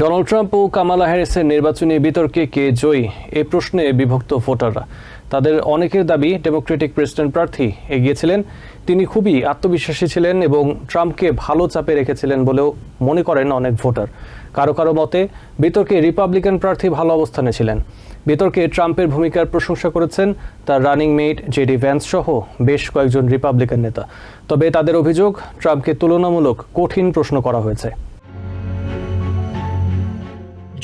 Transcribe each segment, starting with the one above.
Donald Trump ও Kamala হ্যারিসের নির্বাচনী বিতর্কে কে জয়ী? এ প্রশ্নে বিভক্ত ভোটাররা। তাদের অনেকের দাবি, ডেমোক্রেটিক প্রেসিডেন্ট প্রার্থী এগিয়েছিলেন। তিনি খুবই আত্মবিশ্বাসী ছিলেন এবং ট্রাম্পকে ভালো চাপে রেখেছিলেন বলেও মনে করেন অনেক ভোটার। কারও কারও মতে, বিতর্কে রিপাবলিকান প্রার্থী ভালো অবস্থানে ছিলেন। বিতর্কে ট্রাম্পের ভূমিকার প্রশংসা করেছেন তার রানিং মেট জেডি ভ্যান্স সহ বেশ কয়েকজন রিপাবলিকান নেতা। তবে তাদের অভিযোগ, ট্রাম্পকে তুলনামূলক কঠিন প্রশ্ন করা হয়েছে।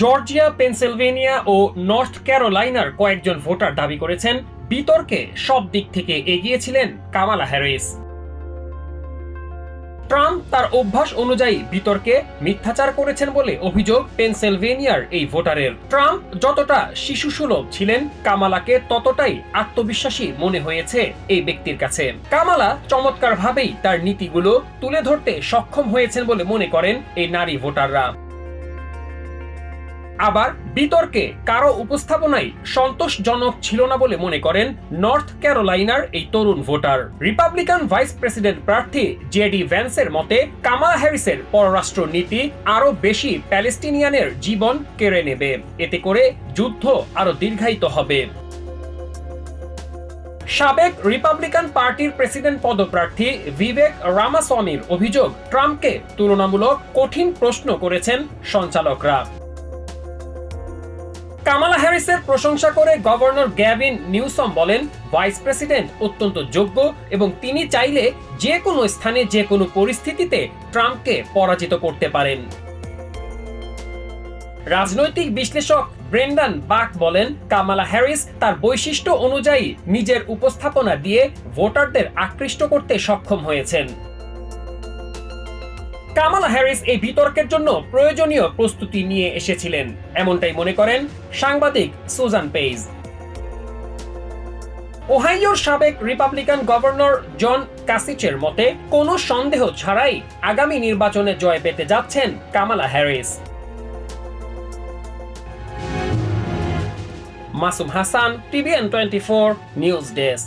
জর্জিয়া, পেনসিলভেনিয়া ও নর্থ ক্যারোলাইনার কয়েকজন ভোটার দাবি করেছেন বিতর্কে সব দিক থেকে এগিয়েছিলেন কামালা হ্যারিস। ট্রাম্প তার অভ্যাস অনুযায়ী বিতর্কে মিথ্যাচার করেছেন বলে অভিযোগ পেনসিলভেনিয়ার এই ভোটারের। ট্রাম্প যতটা শিশুসুলভ ছিলেন, কামালাকে ততটাই আত্মবিশ্বাসী মনে হয়েছে এই ব্যক্তির কাছে। কামালা চমৎকারভাবেই তার নীতিগুলো তুলে ধরতে সক্ষম হয়েছেন বলে মনে করেন এই নারী ভোটাররা। আবার বিতর্কে কারও উপস্থাপনাই সন্তোষজনক ছিল না বলে মনে করেন নর্থ ক্যারোলাইনার এই তরুণ ভোটার। রিপাবলিকান ভাইস প্রেসিডেন্ট প্রার্থী জেডি ভ্যান্সের মতে, কামালা হ্যারিসের পররাষ্ট্র নীতি আরও বেশি প্যালেস্টিনিয়ানের জীবন কেড়ে নেবে। এতে করে যুদ্ধ আরও দীর্ঘায়িত হবে। সাবেক রিপাবলিকান পার্টির প্রেসিডেন্ট পদপ্রার্থী বিবেক রামাস্বামীর অভিযোগ, ট্রাম্পকে তুলনামূলক কঠিন প্রশ্ন করেছেন সঞ্চালকরা। কামালা হ্যারিসের প্রশংসা করে গভর্নর গ্যাভিন নিউসম বলেন, ভাইস প্রেসিডেন্ট অত্যন্ত যোগ্য এবং তিনি চাইলে যে কোনো স্থানে যে কোনো পরিস্থিতিতে ট্রাম্পকে পরাজিত করতে পারেন। রাজনৈতিক বিশ্লেষক ব্রেন্ডান বাক বলেন, কামালা হ্যারিস তার বৈশিষ্ট্য অনুযায়ী নিজের উপস্থাপনা দিয়ে ভোটারদের আকৃষ্ট করতে সক্ষম হয়েছেন। কামালা হ্যারিস এই বিতর্কের জন্য প্রয়োজনীয় প্রস্তুতি নিয়ে এসেছিলেন। এমনটাই মনে করেন সাংবাদিক সুজান পেইজ। ওহাইওর সাবেক রিপাবলিকান গভর্নর জন কাসিচের মতে, কোনো সন্দেহ ছাড়াই আগামী নির্বাচনে জয় পেতে যাচ্ছেন Kamala Harris. Masum Hasan, TVN twenty four, news desk.